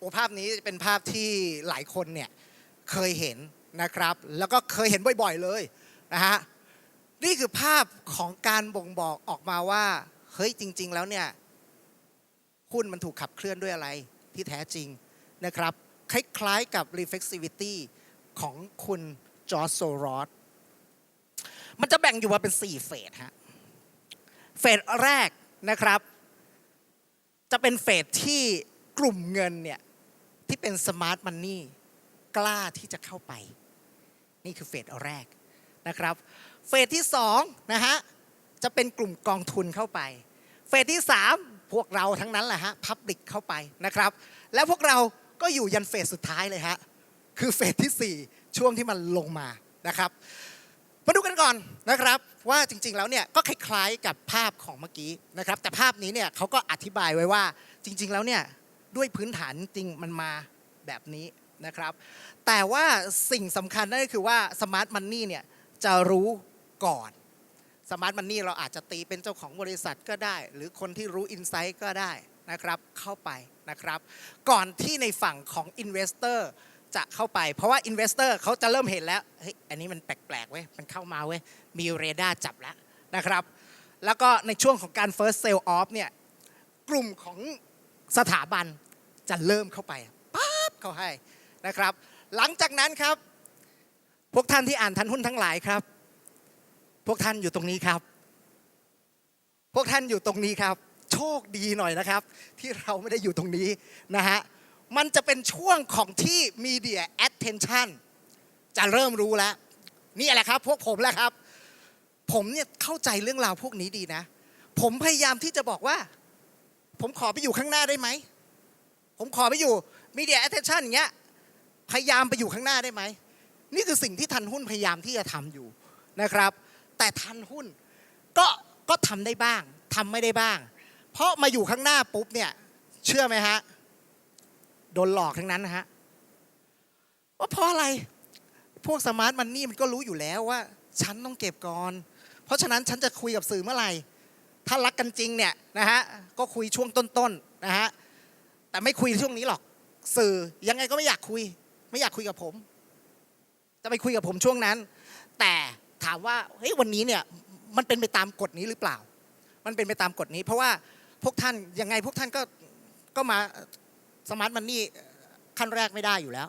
โอ้ภาพนี้เป็นภาพที่หลายคนเนี่ยเคยเห็นนะครับ แล้วก็เคยเห็นบ่อยๆเลยนะฮะนี่คือภาพของการบ่งบอกออกมาว่าเฮ้ยจริง ๆ แล้วเนี่ยหุ้นมันถูกขับเคลื่อนด้วยอะไรที่แท้จริงนะครับคล้ายๆกับ reflexivity ของคุณจอร์จโซรอสมันจะแบ่งอยู่มาเป็น 4 เฟสฮะ เฟสแรกนะครับ จะเป็นเฟสที่กลุ่มเงินเนี่ย ที่เป็นสมาร์ทมันนี่กล้าที่จะเข้าไป นี่คือเฟสแรกนะครับ เฟสที่2นะฮะจะเป็นกลุ่มกองทุนเข้าไป เฟสที่ 3 พวกเราทั้งนั้นแหละฮะพับลิกเข้าไปนะครับ แล้วพวกเราก็อยู่ยันเฟสสุดท้ายเลยฮะคือเฟสที่ 4 ช่วงที่มันลงมานะครับมาดูกันก่อนนะครับว่าจริงๆแล้วเนี่ยก็คล้ายๆกับภาพของเมื่อกี้นะครับแต่ภาพนี้เนี่ยเขาก็อธิบายไว้ว่าจริง ๆ แล้วเนี่ย ด้วยพื้นฐานจริงมันมาแบบนี้นะครับ แต่ว่าสิ่งสำคัญนั่นก็คือว่าสมาร์ทมันนี่เนี่ยจะรู้ก่อนสมาร์ทมันนี่เราอาจจะตีเป็นเจ้าของบริษัทก็ได้ หรือคนที่รู้อินไซต์ก็ได้นะครับเข้าไปนะครับ ก่อนที่ในฝั่งของ Investor จะเข้าไป เพราะว่า Investor เขาจะเริ่มเห็นแล้วเฮ้ยอันนี้มันแปลกๆเว้ยมันเข้ามาเว้ยมีเรดาร์จับแล้วนะครับ แล้วก็ในช่วงของการ first sale off เนี่ยกลุ่มของ สถาบันจะเริ่มเข้าไปปั๊บเข้าให้นะครับ หลังจากนั้นครับ พวกท่านที่อ่านทันหุ้นทั้งหลายครับ พวกท่านอยู่ตรงนี้ครับ พวกท่านอยู่ตรงนี้ครับ โชคดีหน่อยนะครับ ที่เราไม่ได้อยู่ตรงนี้นะฮะมันจะเป็นช่วงของที่ media attention จะเริ่มรู้แล้ว นี่แหละครับ พวกผมแหละครับ ผมเนี่ยเข้าใจเรื่องราวพวกนี้ดีนะ ผมพยายามที่จะบอกว่า ผมขอไปอยู่ข้างหน้าได้ไหม ผมขอไปอยู่ media attention อย่างเงี้ยพยายามไปอยู่ข้างหน้าได้ไหม นี่คือสิ่งที่ทันหุ้นพยายามที่จะทำอยู่นะครับ แต่ทันหุ้นก็ก็ทำได้บ้างทำไม่ได้บ้าง เพราะมาอยู่ข้างหน้าปุ๊บเนี่ยเชื่อไหมฮะโดนหลอกทั้งนั้นนะฮะว่าเพราะอะไรพวกสมาร์ทมันนี่มันก็รู้อยู่แล้วว่า ฉันต้องเก็บก่อน เพราะฉะนั้นฉันจะคุยกับสื่อเมื่อไหร่ ถ้ารักกันจริงเนี่ยนะฮะก็คุยช่วงต้นๆนะฮะแต่ไม่คุยช่วงนี้หรอกสื่อยังไงก็ไม่อยากคุย ไม่อยากคุยกับผม จะไปคุยกับผมช่วงนั้น แต่ถามว่าเฮ้ยวันนี้เนี่ยมันเป็นไปตามกฎนี้หรือเปล่า มันเป็นไปตามกฎนี้ เพราะว่าพวกท่านยังไงพวกท่านก็ก็มาสมาร์ทมันนี่ขั้นแรกไม่ได้อยู่แล้ว